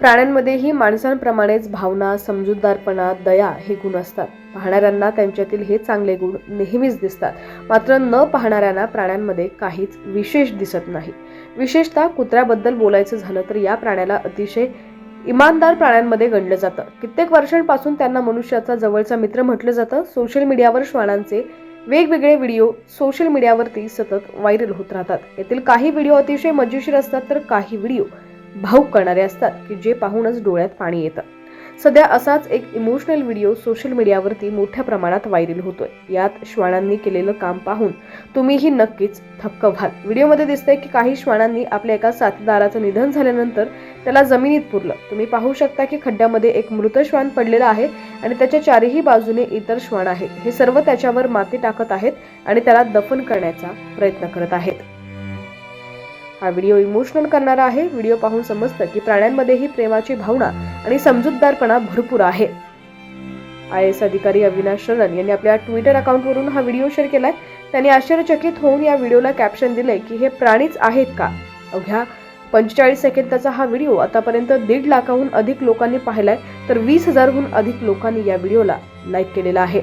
प्राण्यांमध्येही माणसांप्रमाणेच भावना समजूतदारपणा दया हे गुण असतात. पाहणाऱ्यांना त्यांच्यातील हे चांगले गुण नेहमीच दिसतात. मात्र न पाहणाऱ्यांना प्राण्यांमध्ये काहीच विशेष दिसत नाही. विशेषतः कुत्र्याबद्दल बोलायचं झालं तर या प्राण्याला अतिशय इमानदार प्राण्यांमध्ये गणलं जातं. कित्येक वर्षांपासून त्यांना मनुष्याचा जवळचा मित्र म्हटलं जातं. सोशल मीडियावर श्वानांचे वेगवेगळे व्हिडिओ सोशल मीडियावरती सतत व्हायरल होत राहतात. यातील काही व्हिडिओ अतिशय मजेशीर असतात तर काही व्हिडिओ भाऊक करणारे असतात की जे पाहूनच डोळ्यात पाणी येतं. सध्या असाच एक इमोशनल व्हिडिओ सोशल मीडियावरती मोठ्या प्रमाणात व्हायरल होतोय. यात श्वानांनी केलेलं काम पाहून तुम्हीही नक्कीच थक्क व्हाल. व्हिडिओमध्ये दिसतंय की काही श्वानांनी आपल्या एका साथीदाराचं निधन झाल्यानंतर त्याला जमिनीत पुरलं. तुम्ही पाहू शकता की खड्ड्यामध्ये एक मृत श्वान पडलेला आहे आणि त्याच्या चारही बाजूने इतर श्वान आहेत. हे सर्व त्याच्यावर माती टाकत आहेत आणि त्याला दफन करण्याचा प्रयत्न करत आहेत. हा व्हिडिओ इमोशनल करणारा आहे. व्हिडिओ पाहून समजतं की प्राण्यांमध्येही प्रेमाची भावना आणि समजूतदारपणा भरपूर आहे. आय एस अधिकारी अविनाश शरण यांनी आपल्या ट्विटर अकाउंटवरून हा व्हिडिओ शेअर केलाय. त्यांनी आश्चर्यचकित होऊन या व्हिडिओला कॅप्शन दिले की हे प्राणीच आहेत का? अवघ्या पंचेचाळीस सेकंदाचा हा व्हिडिओ आतापर्यंत दीड लाखाहून अधिक लोकांनी पाहिलाय. तर वीस हजारहून अधिक लोकांनी या व्हिडिओला लाईक केलेला आहे.